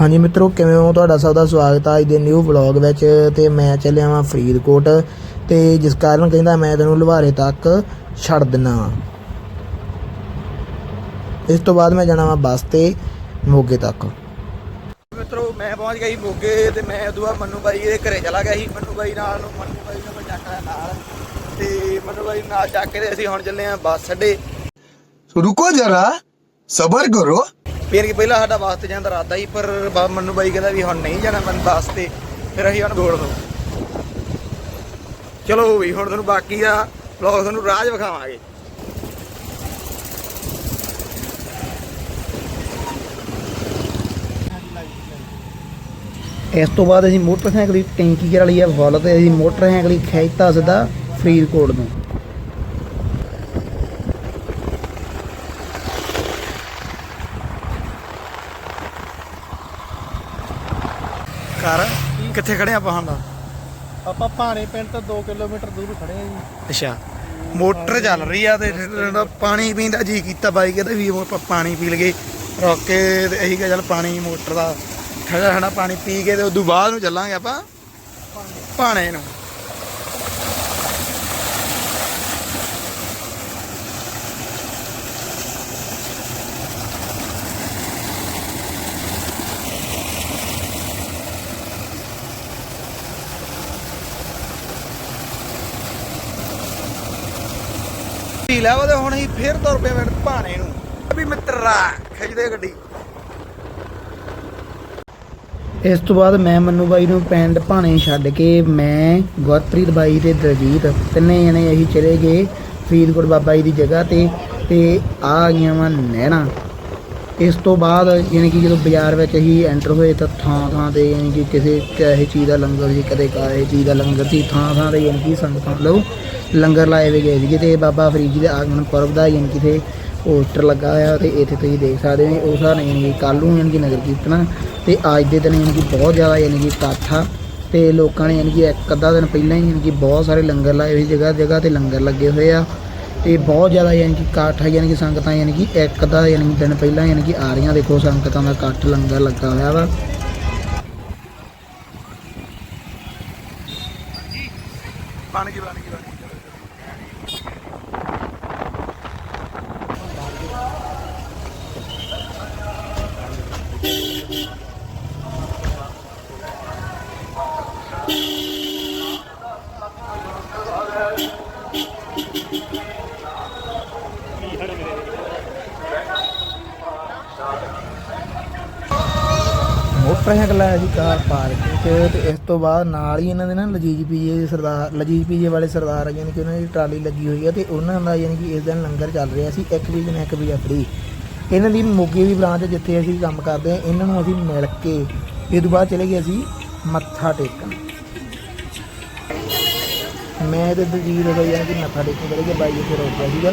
ਹਾਂਜੀ ਮਿੱਤਰੋ ਕਿਵੇਂ ਹੋ ਤੁਹਾਡਾ ਸਭ ਦਾ ਸਵਾਗਤ ਹੈ ਅੱਜ ਦੇ ਨਿਊ ਵਲੌਗ ਵਿੱਚ ਤੇ ਮੈਂ ਚੱਲਿਆ ਵਾਂ ਫਰੀਦਕੋਟ ਤੇ ਜਿਸ ਕਾਰਨ ਕਹਿੰਦਾ ਮੈਂ ਤੈਨੂੰ ਲੁਹਾਰੇ ਤੱਕ ਛੱਡ ਦਿੰਨਾ ਇਸ ਤੋਂ ਬਾਅਦ ਮੈਂ ਜਾਣਾ ਵਾ ਬੱਸ ਤੇ ਮੋਗੇ ਤੱਕ। ਮਿੱਤਰੋ ਮੈਂ ਪਹੁੰਚ ਗਿਆ ਜੀ ਮੋਗੇ ਤੇ ਮੈਂ ਉਦੋਂ ਬਾਅਦ ਮੰਨੂ ਬਾਈ ਦੇ ਘਰੇ ਚਲਾ ਗਿਆ ਸੀ। ਮੰਨੂ ਬਾਈ ਨਾਲ ਨੂੰ ਮੰਨੂ ਬਾਈ ਨੂੰ ਚੱਕ ਨਾਲ। ਤੇ ਮੰਨੂ ਬਾਈ ਨਾਲ ਚੱਕ ਅਸੀਂ ਹੁਣ ਚੱਲੇ ਆਂ ਬੱਸ ਛੱਡੇ ਰੁਕੋ ਜਰਾ ਸਬਰ ਕਰੋ। ਫਿਰ ਕਿ ਪਹਿਲਾਂ ਸਾਡਾ ਵਾਸਤੇ ਜਾਣ ਦਾ ਇਰਾਦਾ ਸੀ, ਪਰ ਬਾ ਮੰਨੂ ਬਾਈ ਕਹਿੰਦਾ ਵੀ ਹੁਣ ਨਹੀਂ ਜਾਣਾ, ਮਨ ਵਾਸਤੇ ਫਿਰ ਅਸੀਂ ਹੁਣ ਗੋਲ ਦੋ ਚਲੋ ਵੀ ਹੁਣ ਤੁਹਾਨੂੰ ਬਾਕੀ ਦਾ ਵਲੌਗ ਤੁਹਾਨੂੰ ਰਾਜ ਵਿਖਾਵਾਂਗੇ। ਇਸ ਤੋਂ ਬਾਅਦ ਅਸੀਂ ਮੋਟਰਸਾਈਕਲ ਦੀ ਟੈਂਕੀ ਕਰ ਲਈ ਆ ਫੁੱਲ ਤੇ ਅਸੀਂ ਮੋਟਰਸਾਈਕਲ ਹੀ ਖਿੱਚਤਾ ਸਿੱਧਾ ਫਰੀਦਕੋਟ ਨੂੰ। ਘਰ। ਕਿੱਥੇ ਖੜੇ ਆਪਾਂ ਹੁਣ? ਆਪਾਂ ਭਾਣੇ ਪਿੰਡ ਤੋਂ 2 ਕਿਲੋਮੀਟਰ ਦੂਰ ਖੜੇ ਆ ਜੀ। ਅੱਛਾ। ਮੋਟਰ ਚੱਲ ਰਹੀ ਆ ਤੇ ਪਾਣੀ ਪੀਣ ਦਾ ਜੀ ਕੀਤਾ ਬਾਈ ਕਹਿੰਦਾ ਵੀ ਆਪਾਂ ਪਾਣੀ ਪੀ ਲਗੇ ਰੋਕ ਕੇ ਤੇ ਅਸੀਂ ਕਿਹਾ ਚੱਲ ਪਾਣੀ ਮੋਟਰ ਦਾ ਠੰਡਾ ਠੰਡਾ ਪਾਣੀ ਪੀ ਕੇ ਤੇ ਉਦੋਂ ਬਾਅਦ ਨੂੰ ਚੱਲਾਂਗੇ ਆਪਾਂ। ਪਾਣੇ ਨੂੰ। ਪੀ ਲੈ ਉਹਦੇ ਹੁਣ ਅਸੀਂ ਫੇਰ ਤੁਰ ਪਏ ਮਿੰਟ ਭਾਣੇ ਨੂੰ। ਵੀ ਮਿੱਤਰਾ ਖਿੱਚਦੇ ਗੱਡੀ। ਇਸ ਤੋਂ ਬਾਅਦ ਮੈਂ ਮੰਨੂ ਬਾਈ ਨੂੰ ਪਿੰਡ ਭਾਣੇ ਛੱਡ ਕੇ ਮੈਂ ਗੁਰਪ੍ਰੀਤ ਬਾਈ ਤੇ ਦਲਜੀਤ, ਤਿੰਨੇ ਜਣੇ ਅਸੀਂ ਚਲੇ ਗਏ ਫਰੀਦਕੋਟ ਬਾਬਾ ਜੀ ਦੀ ਜਗ੍ਹਾ ਤੇ ਤੇ ਆ ਗਈਆਂ ਵਾ ਨਹਿਣਾ ਇਸ ਤੋਂ ਬਾਅਦ ਯਾਨੀ ਕਿ ਜਦੋਂ ਬਾਜ਼ਾਰ ਵਿੱਚ ਅਸੀਂ ਐਂਟਰ ਹੋਏ ਤਾਂ ਥਾਂ ਥਾਂ ਤੇ ਯਾਨੀ ਕਿ ਕਿਸੇ ਕਿਸੇ ਚੀਜ਼ ਦਾ ਲੰਗਰ ਸੀ ਕਦੇ ਕਾਹੇ ਚੀਜ਼ ਦਾ ਲੰਗਰ ਸੀ ਥਾਂ ਥਾਂ ਤੇ ਯਾਨੀ ਕਿ ਸੰਗਤਾਂ ਲੋ ਲੰਗਰ ਲਾਏ ਵੀ ਗਏ ਸੀਗੇ ਤੇ ਬਾਬਾ ਫਰੀਦ ਜੀ ਦੇ ਆਗਮਨ ਪੁਰਬ ਦਾ ਯਾਨੀ ਕਿ ਤੇ ਪੋਸਟਰ ਲੱਗਾ ਹੋਇਆ ਤੇ ਇੱਥੇ ਤੁਸੀਂ ਦੇਖ ਸਕਦੇ ਹੋ ਉਸ ਹਿਸਾਬ ਨਾਲ ਯਾਨੀ ਕਿ ਕੱਲ੍ਹ ਨੂੰ ਯਾਨੀ ਕਿ ਨਗਰ ਕੀਰਤਨ ਤੇ ਅੱਜ ਦੇ ਦਿਨ ਯਾਨੀ ਕਿ ਬਹੁਤ ਜ਼ਿਆਦਾ ਯਾਨੀ ਕਿ ਇਕੱਠ ਆ ਤੇ ਲੋਕਾਂ ਨੇ ਯਾਨੀ ਕਿ ਇੱਕ ਅੱਧਾ ਦਿਨ ਪਹਿਲਾਂ ਹੀ ਯਾਨੀ ਕਿ ਬਹੁਤ ਸਾਰੇ ਲੰਗਰ ਲਾਏ ਹੋਏ ਜਗ੍ਹਾ ਜਗ੍ਹਾ ਤੇ ਲੰਗਰ ਲੱਗੇ ਹੋਏ ਆ ਤੇ ਬਹੁਤ ਜ਼ਿਆਦਾ ਯਾਨੀ ਕਿ ਇਕੱਠ ਆ ਯਾਨੀ ਕਿ ਸੰਗਤਾਂ ਯਾਨੀ ਕਿ ਇੱਕ ਅੱਧਾ ਯਾਨੀ ਕਿ ਦਿਨ ਪਹਿਲਾਂ ਯਾਨੀ ਕਿ ਆ ਰਹੀਆਂ। ਦੇਖੋ ਸੰਗਤਾਂ ਦਾ ਇਕੱਠ ਲੰਗਰ ਲੱਗਾ ਹੋਇਆ ਵਾ। ਬਣ ਗਈ ਬਣ ਗਈ ਬਣ ਗਈ ਮੋਟਰਸਾਈਕਲ ਆਇਆ ਸੀ ਕਾਰ ਪਾਰਕਿੰਗ 'ਚ ਤੇ ਇਸ ਤੋਂ ਬਾਅਦ ਨਾਲ ਹੀ ਇਹਨਾਂ ਦੇ ਨਾ ਲਜੀਜ ਪੀਜੇ ਦੇ ਸਰਦਾਰ, ਲਜੀਜ ਪੀਜੇ ਵਾਲੇ ਸਰਦਾਰ ਆ ਯਾਨੀ ਕਿ ਉਹਨਾਂ ਦੀ ਟਰਾਲੀ ਲੱਗੀ ਹੋਈ ਆ ਤੇ ਉਹਨਾਂ ਦਾ ਯਾਨੀ ਕਿ ਇਸ ਦਿਨ ਲੰਗਰ ਚੱਲ ਰਿਹਾ ਸੀ, ਇੱਕ ਵੀ ਦਿਨ, ਇੱਕ ਵੀ ਫ੍ਰੀ ਇਹਨਾਂ ਦੀ ਮੋਗੇ ਦੀ ਬ੍ਰਾਂਚ ਜਿੱਥੇ ਅਸੀਂ ਕੰਮ ਕਰਦੇ ਆ, ਇਹਨਾਂ ਨੂੰ ਅਸੀਂ ਮਿਲ ਕੇ ਇਹ ਤੋਂ ਬਾਅਦ ਚਲੇ ਗਏ ਅਸੀਂ ਮੱਥਾ ਟੇਕਣ। ਮੈਂ ਤੇ ਦਲਜੀਤ ਹੋ ਗਿਆ ਕਿ ਮੱਥਾ ਟੇਕਣ ਚਲੇ ਗਏ, ਬਾਈ ਇੱਥੇ ਰੋਕ ਗਿਆ ਸੀਗਾ।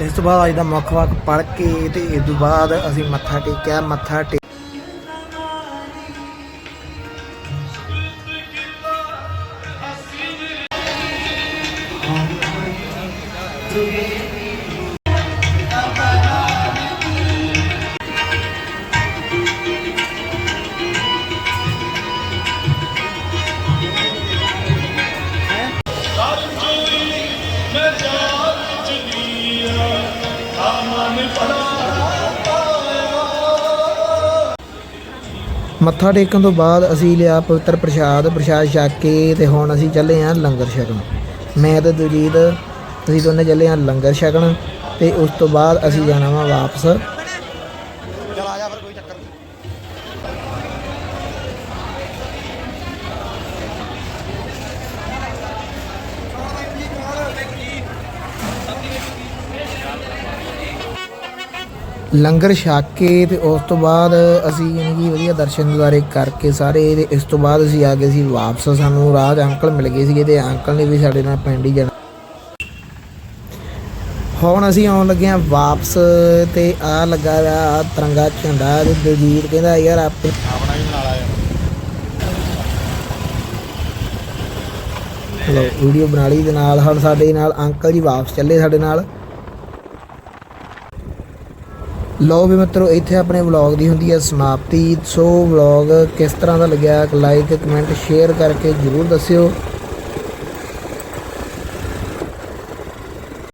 ਇਸ ਤੋਂ ਬਾਅਦ ਅੱਜ ਦਾ ਮੁੱਖ ਵਾਕ ਪੜ੍ਹ ਕੇ ਤੇ ਇਸ ਤੋਂ ਬਾਅਦ ਅਸੀਂ ਮੱਥਾ ਟੇਕਿਆ, ਮੱਥਾ ਟੇਕ ਮੱਥਾ ਟੇਕਣ ਤੋਂ ਬਾਅਦ ਅਸੀਂ ਲਿਆ ਪਵਿੱਤਰ ਪ੍ਰਸ਼ਾਦ ਪ੍ਰਸ਼ਾਦ ਛਕ ਕੇ ਤੇ ਹੁਣ ਅਸੀਂ ਚੱਲੇ ਆਂ ਲੰਗਰ ਛਕਣ। ਮੈਂ ਤੇ ਦਲਜੀਤ, ਅਸੀਂ ਦੋਨੇ ਚੱਲੇ ਆਂ ਲੰਗਰ ਛਕਣ ਤੇ ਉਸ ਤੋਂ ਬਾਅਦ ਅਸੀਂ ਜਾਣਾ ਵਾ ਵਾਪਸ। ਲੰਗਰ ਛਕ ਕੇ ਤੇ ਉਸ ਤੋਂ ਬਾਅਦ ਅਸੀਂ ਯਾਨੀ ਕਿ ਵਧੀਆ ਦਰਸ਼ਨ ਦੁਆਰੇ ਕਰਕੇ ਸਾਰੇ ਤੇ ਇਸ ਤੋਂ ਬਾਅਦ ਅਸੀਂ ਆ ਗਏ ਸੀ ਵਾਪਸ। ਸਾਨੂੰ ਰਾਹ 'ਚ ਅੰਕਲ ਮਿਲ ਗਏ ਸੀਗੇ ਤੇ ਅੰਕਲ ਨੇ ਵੀ ਸਾਡੇ ਨਾਲ ਪਿੰਡ ਹੀ ਜਾਣਾ। ਹੁਣ ਅਸੀਂ ਆਉਣ ਲੱਗੇ ਆ ਵਾਪਸ ਤੇ ਆ ਲੱਗਾ ਆ ਤਿਰੰਗਾ ਝੰਡਾ ਤੇ ਦਲਜੀਤ ਕਹਿੰਦਾ ਯਾਰ ਆਪੇ ਆਪਣਾ ਹੀ ਆਇਆ। ਲੋ ਵੀਡੀਓ ਬਣਾ ਲਈ ਦੇ ਨਾਲ। ਹੁਣ ਸਾਡੇ ਨਾਲ ਅੰਕਲ ਜੀ ਵਾਪਸ ਚੱਲੇ ਸਾਡੇ ਨਾਲ। ਲਓ ਵੀ ਮਿੱਤਰੋ, ਇੱਥੇ ਆਪਣੇ ਵਲੌਗ ਦੀ ਹੁੰਦੀ ਹੈ ਸਮਾਪਤੀ। ਸੋ ਵਲੌਗ ਕਿਸ ਤਰ੍ਹਾਂ ਦਾ ਲੱਗਿਆ ਲਾਈਕ ਕਮੈਂਟ ਸ਼ੇਅਰ ਕਰਕੇ ਜਰੂਰ ਦੱਸਿਓ।